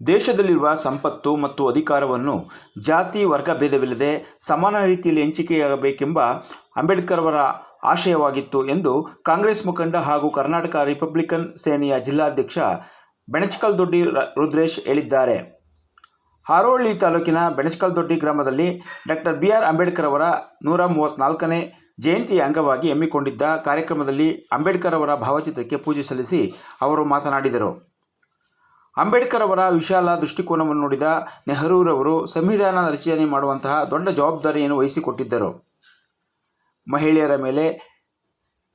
ದೇಶದಲ್ಲಿರುವ ಸಂಪತ್ತು ಮತ್ತು ಅಧಿಕಾರವನ್ನು ಜಾತಿ ವರ್ಗ ಭೇದವಿಲ್ಲದೆ ಸಮಾನ ರೀತಿಯಲ್ಲಿ ಹಂಚಿಕೆಯಾಗಬೇಕೆಂಬ ಅಂಬೇಡ್ಕರ್ ಅವರ ಆಶಯವಾಗಿತ್ತು ಎಂದು ಕಾಂಗ್ರೆಸ್ ಮುಖಂಡ ಹಾಗೂ ಕರ್ನಾಟಕ ರಿಪಬ್ಲಿಕನ್ ಸೇನೆಯ ಜಿಲ್ಲಾಧ್ಯಕ್ಷ ಬೆಣಚಕಲ್ ದೊಡ್ಡಿ ರುದ್ರೇಶ್ ಹೇಳಿದ್ದಾರೆ. ಹಾರೋಳ್ಳಿ ತಾಲೂಕಿನ ಬೆಣಚಕಲ್ದೊಡ್ಡಿ ಗ್ರಾಮದಲ್ಲಿ ಡಾಕ್ಟರ್ ಬಿ ಆರ್ ಅಂಬೇಡ್ಕರ್ ಅವರ ನೂರ ಮೂವತ್ತ್ನಾಲ್ಕನೇ ಜಯಂತಿಯ ಅಂಗವಾಗಿ ಹಮ್ಮಿಕೊಂಡಿದ್ದ ಕಾರ್ಯಕ್ರಮದಲ್ಲಿ ಅಂಬೇಡ್ಕರ್ ಅವರ ಭಾವಚಿತ್ರಕ್ಕೆ ಪೂಜೆ ಸಲ್ಲಿಸಿ ಅವರು ಮಾತನಾಡಿದರು. ಅಂಬೇಡ್ಕರ್ ಅವರ ವಿಶಾಲ ದೃಷ್ಟಿಕೋನವನ್ನು ನೋಡಿದ ನೆಹರೂರವರು ಸಂವಿಧಾನ ರಚನೆ ಮಾಡುವಂತಹ ದೊಡ್ಡ ಜವಾಬ್ದಾರಿಯನ್ನು ವಹಿಸಿಕೊಟ್ಟಿದ್ದರು. ಮಹಿಳೆಯರ ಮೇಲೆ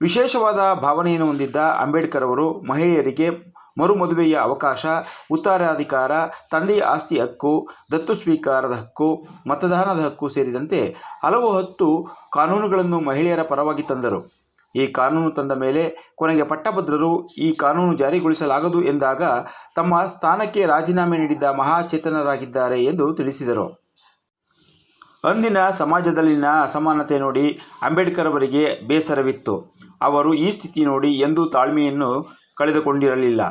ವಿಶೇಷವಾದ ಭಾವನೆಯನ್ನು ಹೊಂದಿದ್ದ ಅಂಬೇಡ್ಕರ್ ಅವರು ಮಹಿಳೆಯರಿಗೆ ಮರುಮದುವೆಯ ಅವಕಾಶ, ಉತ್ತರಾಧಿಕಾರ, ತಂದೆಯ ಆಸ್ತಿ ಹಕ್ಕು, ದತ್ತು ಸ್ವೀಕಾರದ ಹಕ್ಕು, ಮತದಾನದ ಹಕ್ಕು ಸೇರಿದಂತೆ ಹಲವು ಹತ್ತು ಕಾನೂನುಗಳನ್ನು ಮಹಿಳೆಯರ ಪರವಾಗಿ ತಂದರು. ಈ ಕಾನೂನು ತಂದ ಮೇಲೆ ಕೊನೆಗೆ ಪಟ್ಟಭದ್ರರು ಈ ಕಾನೂನು ಜಾರಿಗೊಳಿಸಲಾಗದು ಎಂದಾಗ ತಮ್ಮ ಸ್ಥಾನಕ್ಕೆ ರಾಜೀನಾಮೆ ನೀಡಿದ್ದ ಮಹಾಚೇತನರಾಗಿದ್ದಾರೆ ಎಂದು ತಿಳಿಸಿದರು. ಅಂದಿನ ಸಮಾಜದಲ್ಲಿನ ಅಸಮಾನತೆ ನೋಡಿ ಅಂಬೇಡ್ಕರ್ ಅವರಿಗೆ ಬೇಸರವಿತ್ತು. ಅವರು ಈ ಸ್ಥಿತಿ ನೋಡಿ ಎಂದೂ ತಾಳ್ಮೆಯನ್ನು ಕಳೆದುಕೊಂಡಿರಲಿಲ್ಲ.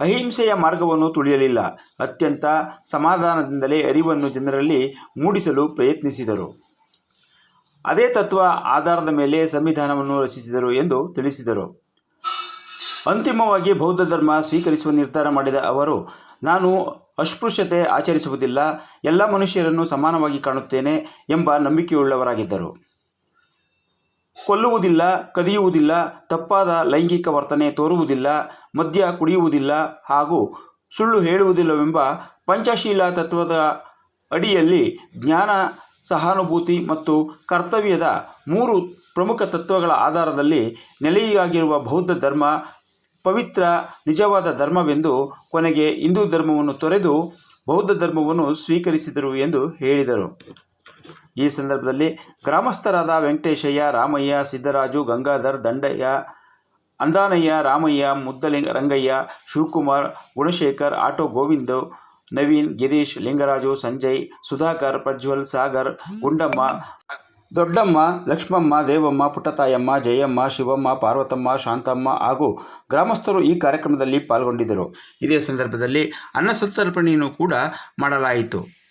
ಅಹಿಂಸೆಯ ಮಾರ್ಗವನ್ನು ತುಳಿಯಲಿಲ್ಲ. ಅತ್ಯಂತ ಸಮಾಧಾನದಿಂದಲೇ ಅರಿವನ್ನು ಜನರಲ್ಲಿ ಮೂಡಿಸಲು ಪ್ರಯತ್ನಿಸಿದರು. ಅದೇ ತತ್ವ ಆಧಾರದ ಮೇಲೆ ಸಂವಿಧಾನವನ್ನು ರಚಿಸಿದರು ಎಂದು ತಿಳಿಸಿದರು. ಅಂತಿಮವಾಗಿ ಬೌದ್ಧ ಧರ್ಮ ಸ್ವೀಕರಿಸುವ ನಿರ್ಧಾರ ಮಾಡಿದ ಅವರು, ನಾನು ಅಸ್ಪೃಶ್ಯತೆ ಆಚರಿಸುವುದಿಲ್ಲ, ಎಲ್ಲ ಮನುಷ್ಯರನ್ನು ಸಮಾನವಾಗಿ ಕಾಣುತ್ತೇನೆ ಎಂಬ ನಂಬಿಕೆಯುಳ್ಳವರಾಗಿದ್ದರು. ಕೊಲ್ಲುವುದಿಲ್ಲ, ಕದಿಯುವುದಿಲ್ಲ, ತಪ್ಪಾದ ಲೈಂಗಿಕ ವರ್ತನೆ ತೋರುವುದಿಲ್ಲ, ಮದ್ಯ ಕುಡಿಯುವುದಿಲ್ಲ ಹಾಗೂ ಸುಳ್ಳು ಹೇಳುವುದಿಲ್ಲವೆಂಬ ಪಂಚಶೀಲ ತತ್ವದ ಅಡಿಯಲ್ಲಿ ಜ್ಞಾನ, ಸಹಾನುಭೂತಿ ಮತ್ತು ಕರ್ತವ್ಯದ ಮೂರು ಪ್ರಮುಖ ತತ್ವಗಳ ಆಧಾರದಲ್ಲಿ ನೆಲೆಯಾಗಿರುವ ಬೌದ್ಧ ಧರ್ಮ ಪವಿತ್ರ ನಿಜವಾದ ಧರ್ಮವೆಂದು ಕೊನೆಗೆ ಹಿಂದೂ ಧರ್ಮವನ್ನು ತೊರೆದು ಬೌದ್ಧ ಧರ್ಮವನ್ನು ಸ್ವೀಕರಿಸಿದರು ಎಂದು ಹೇಳಿದರು. ಈ ಸಂದರ್ಭದಲ್ಲಿ ಗ್ರಾಮಸ್ಥರಾದ ವೆಂಕಟೇಶಯ್ಯ, ರಾಮಯ್ಯ, ಸಿದ್ದರಾಜು, ಗಂಗಾಧರ್, ದಂಡಯ್ಯ, ಅಂದಾನಯ್ಯ, ರಾಮಯ್ಯ ಮುದ್ದಲಿಂಗ ರಂಗಯ್ಯ, ಶಿವಕುಮಾರ್, ಗುಣಶೇಖರ್, ಆಟೋ ಗೋವಿಂದ, ನವೀನ್, ಗಿರೀಶ್, ಲಿಂಗರಾಜು, ಸಂಜಯ್, ಸುಧಾಕರ್, ಪ್ರಜ್ವಲ್, ಸಾಗರ್, ಗುಂಡಮ್ಮ ದೊಡ್ಡಮ್ಮ, ಲಕ್ಷ್ಮಮ್ಮ, ದೇವಮ್ಮ ಪುಟ್ಟತಾಯಮ್ಮ ಜಯಮ್ಮ, ಶಿವಮ್ಮ, ಪಾರ್ವತಮ್ಮ, ಶಾಂತಮ್ಮ ಹಾಗೂ ಗ್ರಾಮಸ್ಥರು ಈ ಕಾರ್ಯಕ್ರಮದಲ್ಲಿ ಪಾಲ್ಗೊಂಡಿದ್ದರು. ಇದೇ ಸಂದರ್ಭದಲ್ಲಿ ಅನ್ನ ಸಂತರ್ಪಣೆಯನ್ನು ಕೂಡ ಮಾಡಲಾಯಿತು.